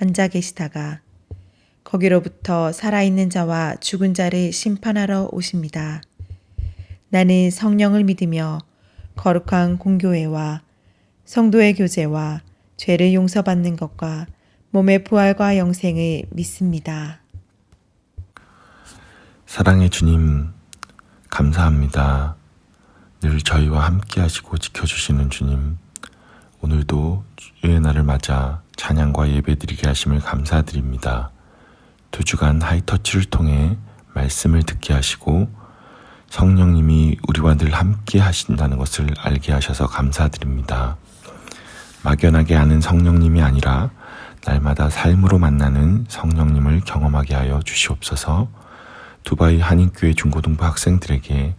앉아 계시다가 거기로부터 살아있는 자와 죽은 자를 심판하러 오십니다. 나는 성령을 믿으며 거룩한 공교회와 성도의 교제와 죄를 용서받는 것과 몸의 부활과 영생을 믿습니다. 사랑의 주님, 감사합니다. 늘 저희와 함께 하시고 지켜주시는 주님, 오늘도 주의 날을 맞아 찬양과 예배 드리게 하심을 감사드립니다. 두 주간 하이터치를 통해 말씀을 듣게 하시고 성령님이 우리와 늘 함께 하신다는 것을 알게 하셔서 감사드립니다. 막연하게 아는 성령님이 아니라 날마다 삶으로 만나는 성령님을 경험하게 하여 주시옵소서 두바이 한인교회 중고등부 학생들에게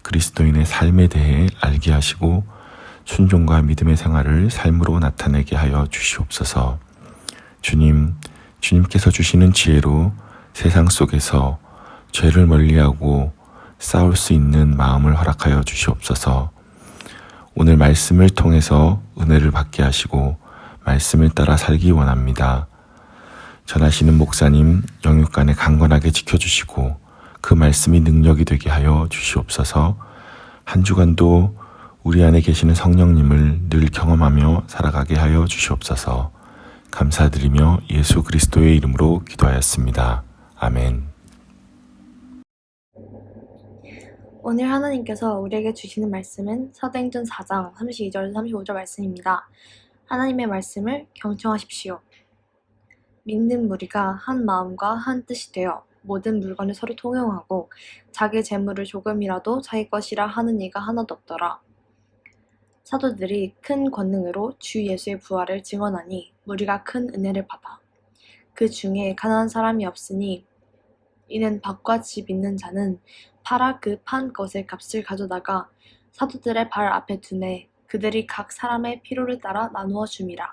그리스도인의 삶에 대해 알게 하시고 순종과 믿음의 생활을 삶으로 나타내게 하여 주시옵소서 주님, 주님께서 주시는 지혜로 세상 속에서 죄를 멀리하고 싸울 수 있는 마음을 허락하여 주시옵소서. 오늘 말씀을 통해서 은혜를 받게 하시고 말씀을 따라 살기 원합니다. 전하시는 목사님 영육간에 강건하게 지켜주시고 그 말씀이 능력이 되게 하여 주시옵소서. 한 주간도 우리 안에 계시는 성령님을 늘 경험하며 살아가게 하여 주시옵소서. 감사드리며 예수 그리스도의 이름으로 기도하였습니다. 아멘. 오늘 하나님께서 우리에게 주시는 말씀은 사도행전 4장 32절 35절 말씀입니다. 하나님의 말씀을 경청하십시오. 믿는 무리가 한 마음과 한 뜻이 되어 모든 물건을 서로 통용하고 자기 재물을 조금이라도 자기 것이라 하는 이가 하나도 없더라. 사도들이 큰 권능으로 주 예수의 부활을 증언하니 무리가 큰 은혜를 받아 그 중에 가난한 사람이 없으니 이는 밭과 집 있는 자는 팔아 그 판 것의 값을 가져다가 사도들의 발 앞에 두매 그들이 각 사람의 필요를 따라 나누어 줌이라.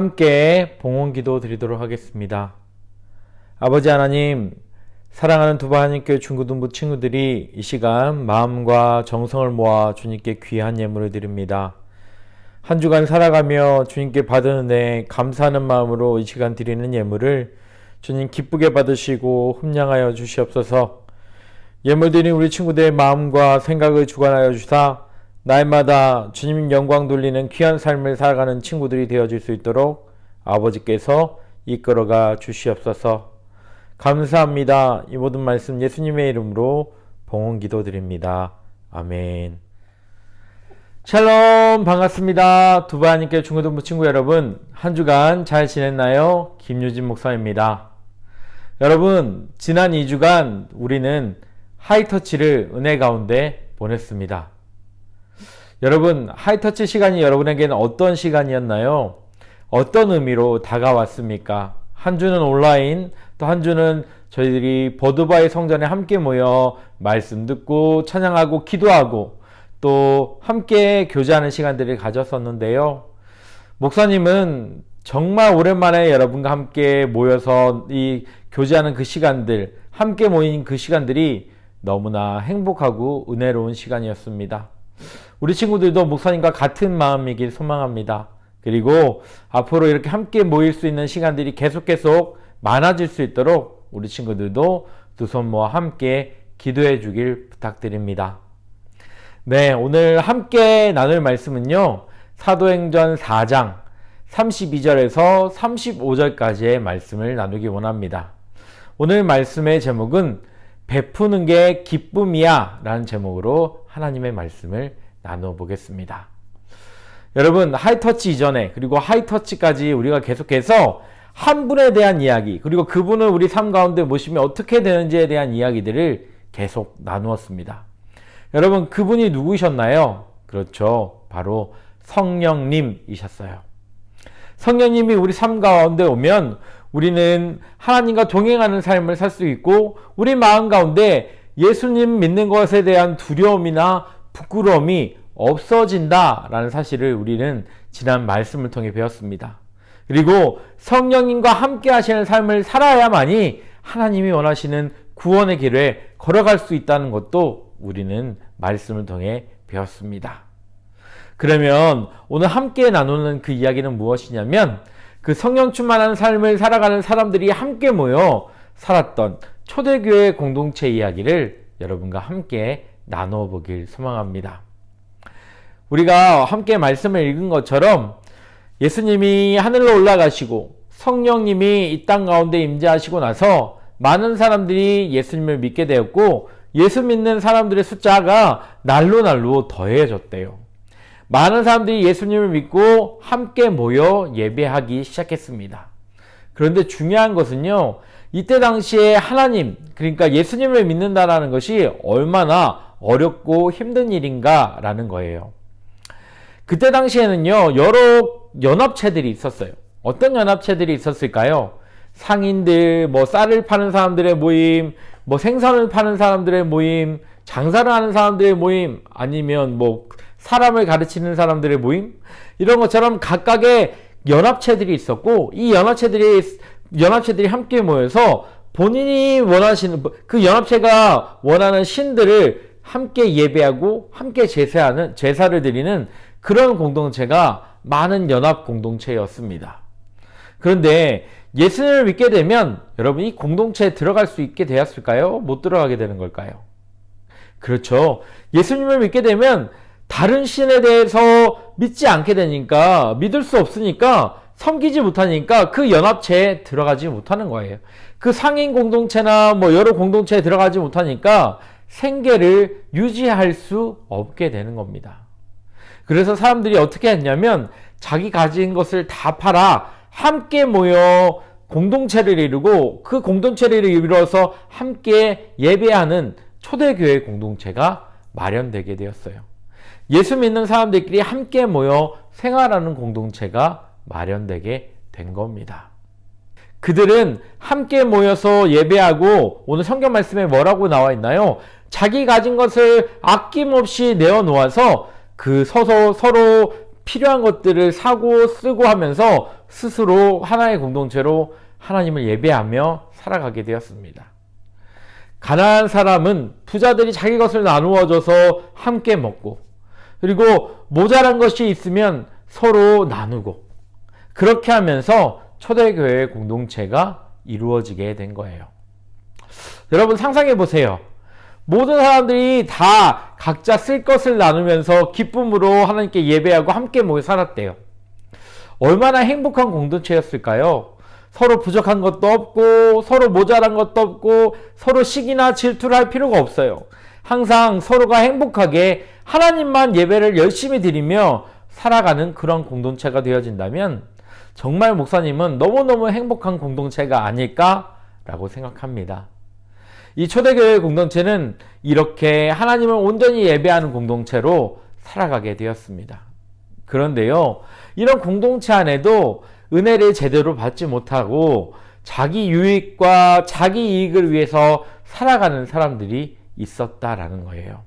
함께 봉헌 기도 드리도록 하겠습니다. 아버지 하나님, 사랑하는 두바하님께 중고등부 친구들이 이 시간 마음과 정성을 모아 주님께 귀한 예물을 드립니다. 한 주간 살아가며 주님께 받은 은혜 감사하는 마음으로 이 시간 드리는 예물을 주님 기쁘게 받으시고 흠량하여 주시옵소서. 예물 드린 우리 친구들의 마음과 생각을 주관하여 주사 날마다 주님 영광 돌리는 귀한 삶을 살아가는 친구들이 되어질 수 있도록 아버지께서 이끌어가 주시옵소서. 감사합니다. 이 모든 말씀 예수님의 이름으로 봉헌 기도 드립니다. 아멘. 샬롬 반갑습니다. 두바님께 중고등부 친구 여러분 한 주간 잘 지냈나요? 김유진 목사입니다. 여러분 지난 2주간 우리는 하이터치를 은혜 가운데 보냈습니다. 여러분, 하이터치 시간이 여러분에게는 어떤 시간이었나요? 어떤 의미로 다가왔습니까? 한 주는 온라인, 또 한 주는 저희들이 버드바이 성전에 함께 모여 말씀 듣고 찬양하고 기도하고 또 함께 교제하는 시간들을 가졌었는데요. 목사님은 정말 오랜만에 여러분과 함께 모여서 이 교제하는 그 시간들, 함께 모인 그 시간들이 너무나 행복하고 은혜로운 시간이었습니다. 우리 친구들도 목사님과 같은 마음이길 소망합니다. 그리고 앞으로 이렇게 함께 모일 수 있는 시간들이 계속 계속 많아질 수 있도록 우리 친구들도 두 손 모아 함께 기도해 주길 부탁드립니다. 네, 오늘 함께 나눌 말씀은요. 사도행전 4장 32절에서 35절까지의 말씀을 나누기 원합니다. 오늘 말씀의 제목은 베푸는 게 기쁨이야 라는 제목으로 하나님의 말씀을 나누어 보겠습니다. 여러분, 하이터치 이전에 그리고 하이터치까지 우리가 계속해서 한 분에 대한 이야기, 그리고 그분을 우리 삶 가운데 모시면 어떻게 되는지에 대한 이야기들을 계속 나누었습니다. 여러분, 그분이 누구셨나요? 그렇죠. 바로 성령님이셨어요. 성령님이 우리 삶 가운데 오면 우리는 하나님과 동행하는 삶을 살 수 있고 우리 마음 가운데 예수님 믿는 것에 대한 두려움이나 부끄러움이 없어진다라는 사실을 우리는 지난 말씀을 통해 배웠습니다. 그리고 성령님과 함께 하시는 삶을 살아야만이 하나님이 원하시는 구원의 길에 걸어갈 수 있다는 것도 우리는 말씀을 통해 배웠습니다. 그러면 오늘 함께 나누는 그 이야기는 무엇이냐면 그 성령 충만한 삶을 살아가는 사람들이 함께 모여 살았던 초대교회 공동체 이야기를 여러분과 함께 나누어 보길 소망합니다. 우리가 함께 말씀을 읽은 것처럼 예수님이 하늘로 올라가시고 성령님이 이 땅 가운데 임재하시고 나서 많은 사람들이 예수님을 믿게 되었고 예수 믿는 사람들의 숫자가 날로 날로 더해졌대요. 많은 사람들이 예수님을 믿고 함께 모여 예배하기 시작했습니다. 그런데 중요한 것은요, 이때 당시에 하나님, 그러니까 예수님을 믿는다라는 것이 얼마나 어렵고 힘든 일인가 라는 거예요. 그때 당시에는요, 여러 연합체들이 있었어요. 어떤 연합체들이 있었을까요? 상인들, 뭐 쌀을 파는 사람들의 모임, 뭐 생선을 파는 사람들의 모임, 장사를 하는 사람들의 모임, 아니면 뭐 사람을 가르치는 사람들의 모임, 이런 것처럼 각각의 연합체들이 있었고, 이 연합체들이, 연합체들이 함께 모여서 본인이 원하시는, 그 연합체가 원하는 신들을 함께 예배하고 함께 제사하는, 제사를 드리는 그런 공동체가 많은 연합 공동체였습니다. 그런데 예수님을 믿게 되면 여러분 이 공동체에 들어갈 수 있게 되었을까요? 못 들어가게 되는 걸까요? 그렇죠. 예수님을 믿게 되면 다른 신에 대해서 믿지 않게 되니까 믿을 수 없으니까 섬기지 못하니까 그 연합체에 들어가지 못하는 거예요. 그 상인 공동체나 뭐 여러 공동체에 들어가지 못하니까 생계를 유지할 수 없게 되는 겁니다. 그래서 사람들이 어떻게 했냐면 자기 가진 것을 다 팔아 함께 모여 공동체를 이루고 그 공동체를 이루어서 함께 예배하는 초대교회 공동체가 마련되게 되었어요. 예수 믿는 사람들끼리 함께 모여 생활하는 공동체가 마련되게 된 겁니다. 그들은 함께 모여서 예배하고 오늘 성경 말씀에 뭐라고 나와 있나요? 자기 가진 것을 아낌없이 내어놓아서 그 서서 서로 필요한 것들을 사고 쓰고 하면서 스스로 하나의 공동체로 하나님을 예배하며 살아가게 되었습니다. 가난한 사람은 부자들이 자기 것을 나누어 줘서 함께 먹고 그리고 모자란 것이 있으면 서로 나누고 그렇게 하면서 초대교회 공동체가 이루어지게 된 거예요. 여러분 상상해 보세요. 모든 사람들이 다 각자 쓸 것을 나누면서 기쁨으로 하나님께 예배하고 함께 모여 살았대요. 얼마나 행복한 공동체였을까요? 서로 부족한 것도 없고, 서로 모자란 것도 없고, 서로 시기나 질투를 할 필요가 없어요. 항상 서로가 행복하게 하나님만 예배를 열심히 드리며 살아가는 그런 공동체가 되어진다면, 정말 목사님은 너무너무 행복한 공동체가 아닐까라고 생각합니다. 이 초대교회 공동체는 이렇게 하나님을 온전히 예배하는 공동체로 살아가게 되었습니다. 그런데요, 이런 공동체 안에도 은혜를 제대로 받지 못하고 자기 유익과 자기 이익을 위해서 살아가는 사람들이 있었다라는 거예요.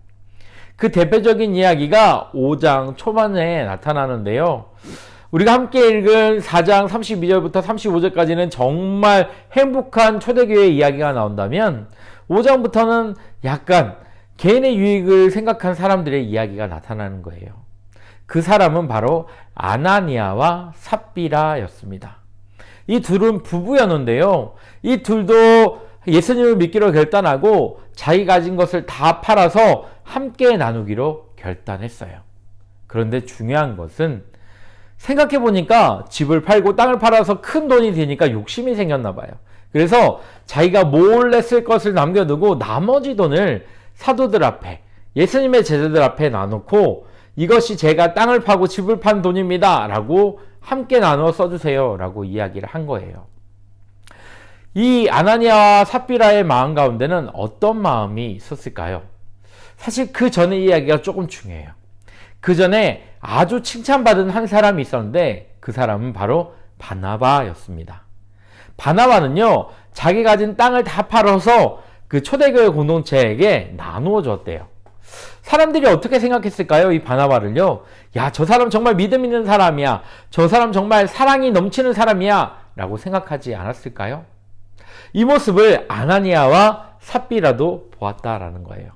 그 대표적인 이야기가 5장 초반에 나타나는데요. 우리가 함께 읽은 4장 32절부터 35절까지는 정말 행복한 초대교회 이야기가 나온다면 5장부터는 약간 개인의 유익을 생각한 사람들의 이야기가 나타나는 거예요. 그 사람은 바로 아나니아와 삽비라였습니다. 이 둘은 부부였는데요. 이 둘도 예수님을 믿기로 결단하고 자기 가진 것을 다 팔아서 함께 나누기로 결단했어요. 그런데 중요한 것은 생각해 보니까 집을 팔고 땅을 팔아서 큰 돈이 되니까 욕심이 생겼나 봐요. 그래서 자기가 몰래 쓸 것을 남겨두고 나머지 돈을 사도들 앞에 예수님의 제자들 앞에 나놓고 이것이 제가 땅을 파고 집을 판 돈입니다. 라고 함께 나누어 써주세요. 라고 이야기를 한 거예요. 이 아나니아와 삽비라의 마음 가운데는 어떤 마음이 있었을까요? 사실 그 전의 이야기가 조금 중요해요. 그 전에 아주 칭찬받은 한 사람이 있었는데 그 사람은 바로 바나바였습니다. 바나바는요, 자기 가진 땅을 다 팔아서 그 초대교회 공동체에게 나누어 줬대요. 사람들이 어떻게 생각했을까요? 이 바나바를요. 야, 저 사람 정말 믿음 있는 사람이야. 저 사람 정말 사랑이 넘치는 사람이야. 라고 생각하지 않았을까요? 이 모습을 아나니아와 삽비라도 보았다라는 거예요.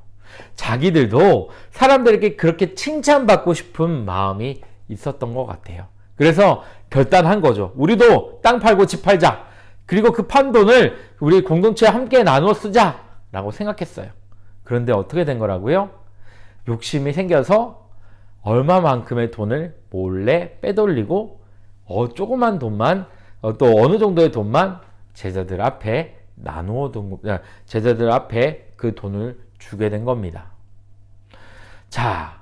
자기들도 사람들에게 그렇게 칭찬받고 싶은 마음이 있었던 것 같아요. 그래서 결단한 거죠. 우리도 땅 팔고 집 팔자. 그리고 그판 돈을 우리 공동체에 함께 나누어 쓰자. 라고 생각했어요. 그런데 어떻게 된 거라고요? 욕심이 생겨서 얼마만큼의 돈을 몰래 빼돌리고 어, 조그만 돈만 어, 또 어느 정도의 돈만 제자들 앞에 나누어 둔 거- 아, 제자들 앞에 그 돈을 주게 된 겁니다. 자,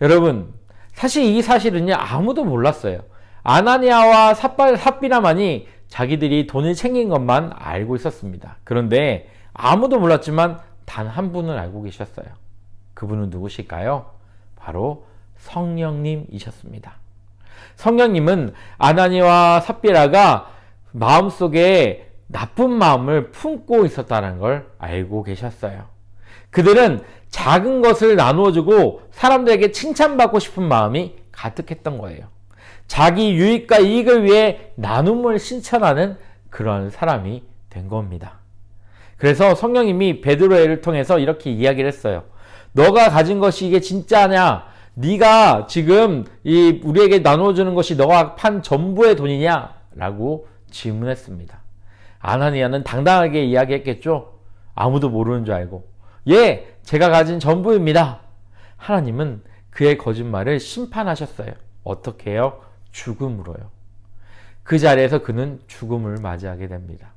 여러분 사실 이 사실은요 아무도 몰랐어요. 아나니아와 삽비라만이 자기들이 돈을 챙긴 것만 알고 있었습니다. 그런데 아무도 몰랐지만 단 한 분을 알고 계셨어요. 그분은 누구실까요? 바로 성령님이셨습니다. 성령님은 아나니와 삽비라가 마음속에 나쁜 마음을 품고 있었다는 걸 알고 계셨어요. 그들은 작은 것을 나누어주고 사람들에게 칭찬받고 싶은 마음이 가득했던 거예요. 자기 유익과 이익을 위해 나눔을 실천하는 그런 사람이 된 겁니다. 그래서 성령님이 베드로를 통해서 이렇게 이야기를 했어요. 너가 가진 것이 이게 진짜냐? 네가 지금 이 우리에게 나눠주는 것이 너가 판 전부의 돈이냐? 라고 질문했습니다. 아나니아는 당당하게 이야기했겠죠. 아무도 모르는 줄 알고. 예, 제가 가진 전부입니다. 하나님은 그의 거짓말을 심판하셨어요. 어떻게 해요? 죽음으로요. 그 자리에서 그는 죽음을 맞이하게 됩니다.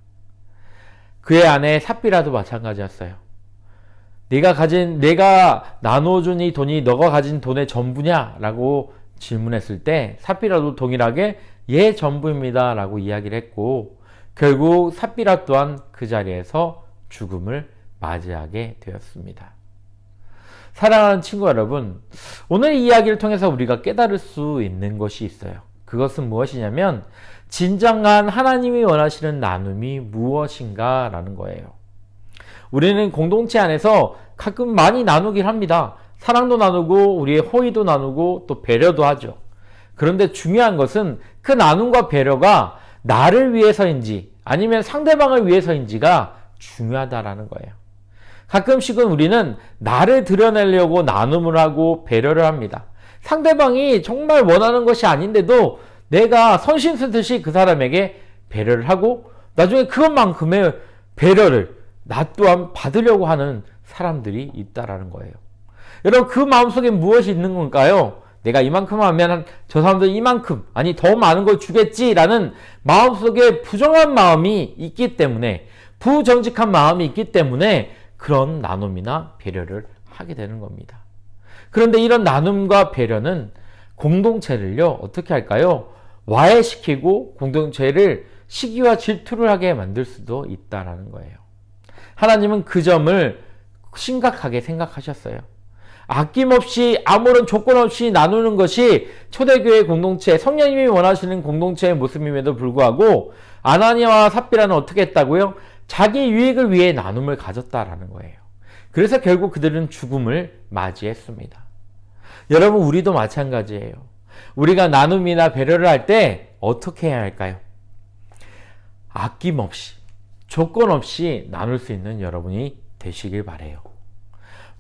그의 아내 삽비라도 마찬가지였어요. 네가 가진 내가 나눠준 이 돈이 너가 가진 돈의 전부냐라고 질문했을 때 삽비라도 동일하게 예 전부입니다라고 이야기를 했고 결국 삽비라 또한 그 자리에서 죽음을 맞이하게 되었습니다. 사랑하는 친구 여러분, 오늘 이 이야기를 통해서 우리가 깨달을 수 있는 것이 있어요. 그것은 무엇이냐면 진정한 하나님이 원하시는 나눔이 무엇인가 라는 거예요. 우리는 공동체 안에서 가끔 많이 나누긴 합니다. 사랑도 나누고 우리의 호의도 나누고 또 배려도 하죠. 그런데 중요한 것은 그 나눔과 배려가 나를 위해서인지 아니면 상대방을 위해서인지가 중요하다라는 거예요. 가끔씩은 우리는 나를 드러내려고 나눔을 하고 배려를 합니다. 상대방이 정말 원하는 것이 아닌데도 내가 선심 쓰듯이 그 사람에게 배려를 하고 나중에 그것만큼의 배려를 나 또한 받으려고 하는 사람들이 있다라는 거예요. 여러분 그 마음속에 무엇이 있는 건가요? 내가 이만큼 하면 저 사람들 이만큼 아니 더 많은 걸 주겠지라는 마음속에 부정한 마음이 있기 때문에 부정직한 마음이 있기 때문에 그런 나눔이나 배려를 하게 되는 겁니다. 그런데 이런 나눔과 배려는 공동체를요 어떻게 할까요? 와해시키고 공동체를 시기와 질투를 하게 만들 수도 있다라는 거예요. 하나님은 그 점을 심각하게 생각하셨어요. 아낌없이 아무런 조건 없이 나누는 것이 초대교회 공동체, 성령님이 원하시는 공동체의 모습임에도 불구하고 아나니아와 삽비라는 어떻게 했다고요? 자기 유익을 위해 나눔을 가졌다라는 거예요. 그래서 결국 그들은 죽음을 맞이했습니다. 여러분, 우리도 마찬가지예요. 우리가 나눔이나 배려를 할 때 어떻게 해야 할까요? 아낌없이, 조건 없이 나눌 수 있는 여러분이 되시길 바래요.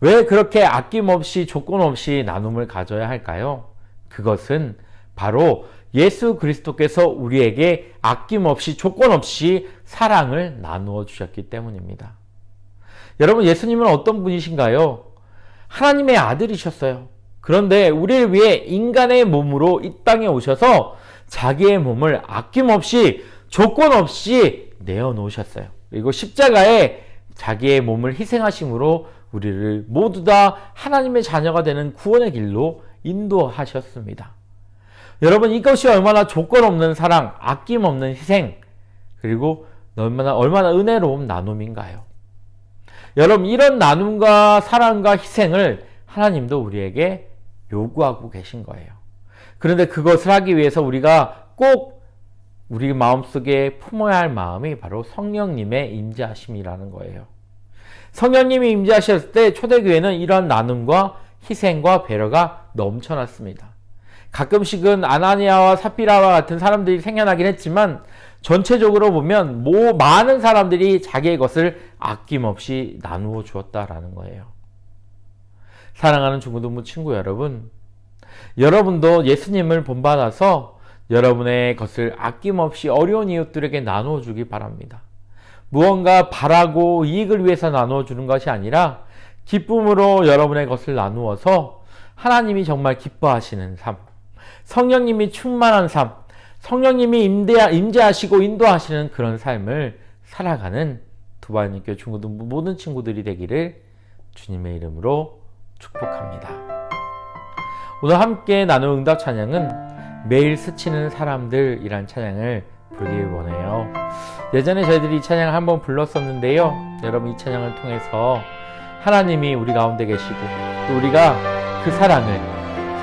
왜 그렇게 아낌없이 조건 없이 나눔을 가져야 할까요? 그것은 바로 예수 그리스도께서 우리에게 아낌없이 조건 없이 사랑을 나누어 주셨기 때문입니다. 여러분 예수님은 어떤 분이신가요? 하나님의 아들이셨어요. 그런데 우리를 위해 인간의 몸으로 이 땅에 오셔서 자기의 몸을 아낌없이 조건 없이 내어 놓으셨어요. 그리고 십자가에 자기의 몸을 희생하심으로 우리를 모두 다 하나님의 자녀가 되는 구원의 길로 인도하셨습니다. 여러분 이것이 얼마나 조건 없는 사랑, 아낌 없는 희생, 그리고 얼마나 얼마나 은혜로운 나눔인가요? 여러분 이런 나눔과 사랑과 희생을 하나님도 우리에게 요구하고 계신 거예요. 그런데 그것을 하기 위해서 우리가 꼭 우리 마음속에 품어야 할 마음이 바로 성령님의 임재하심이라는 거예요. 성령님이 임재하셨을 때 초대교회는 이러한 나눔과 희생과 배려가 넘쳐났습니다. 가끔씩은 아나니아와 사피라와 같은 사람들이 생겨나긴 했지만 전체적으로 보면 뭐 많은 사람들이 자기의 것을 아낌없이 나누어 주었다라는 거예요. 사랑하는 중고등부 친구 여러분, 여러분도 예수님을 본받아서 여러분의 것을 아낌없이 어려운 이웃들에게 나누어 주기 바랍니다. 무언가 바라고 이익을 위해서 나누어 주는 것이 아니라 기쁨으로 여러분의 것을 나누어서 하나님이 정말 기뻐하시는 삶, 성령님이 충만한 삶, 성령님이 임대, 임재하시고 인도하시는 그런 삶을 살아가는 두바이님교 중고등부 모든 친구들이 되기를 주님의 이름으로 축복합니다. 오늘 함께 나눌 응답 찬양은 매일 스치는 사람들이란 찬양을 부르기 원해요. 예전에 저희들이 이 찬양을 한번 불렀었는데요. 여러분 이 찬양을 통해서 하나님이 우리 가운데 계시고 또 우리가 그 사랑을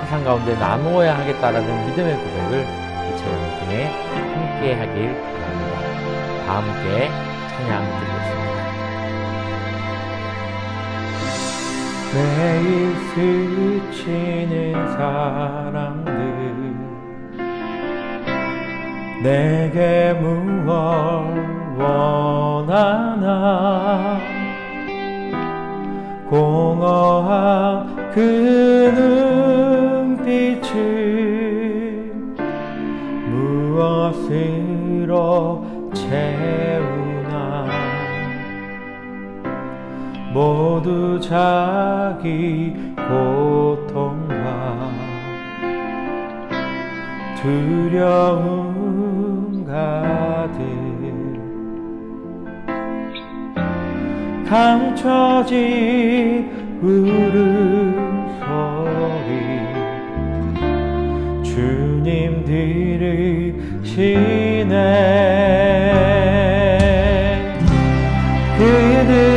세상 가운데 나누어야 하겠다라는 믿음의 고백을 이 찬양을 통해 함께 하길 바랍니다. 다 함께 찬양 드리겠습니다. 매일 스치는 사람들 내게 무엇 원하나 공허한 그 눈빛을 무엇으로 채우나. 모두 자기 고통과 두려움 가득 감춰진 울음소리 주님 들으 시네 그들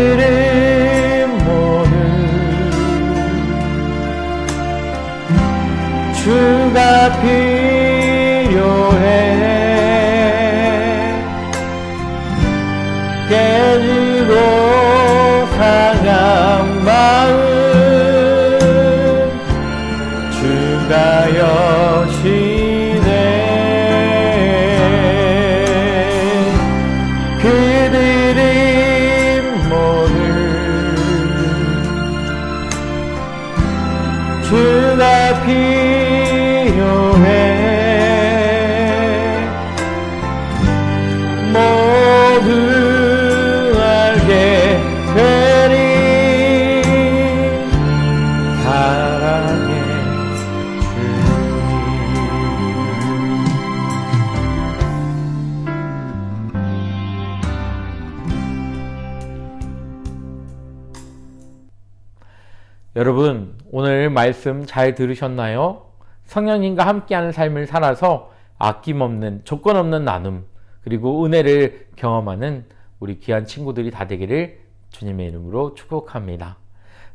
여러분, 오늘 말씀 잘 들으셨나요? 성령님과 함께하는 삶을 살아서 아낌없는, 조건 없는 나눔, 그리고 은혜를 경험하는 우리 귀한 친구들이 다 되기를 주님의 이름으로 축복합니다.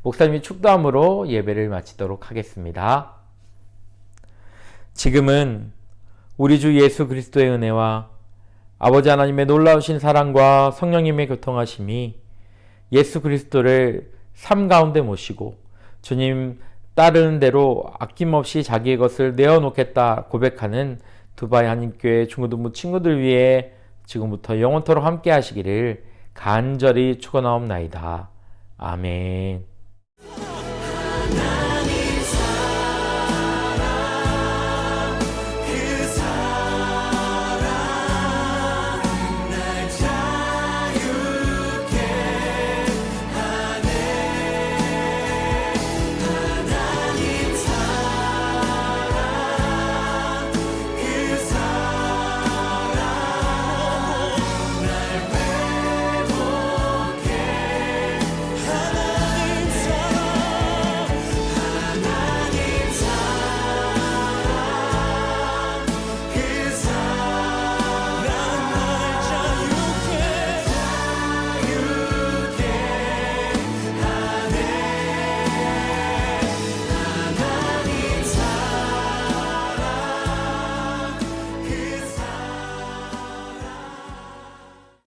목사님이 축도함으로 예배를 마치도록 하겠습니다. 지금은 우리 주 예수 그리스도의 은혜와 아버지 하나님의 놀라우신 사랑과 성령님의 교통하심이 예수 그리스도를 삶 가운데 모시고 주님 따르는 대로 아낌없이 자기의 것을 내어놓겠다 고백하는 두바이 한인교회 중고등부 친구들 위해 지금부터 영원토록 함께 하시기를 간절히 축원하옵나이다. 아멘.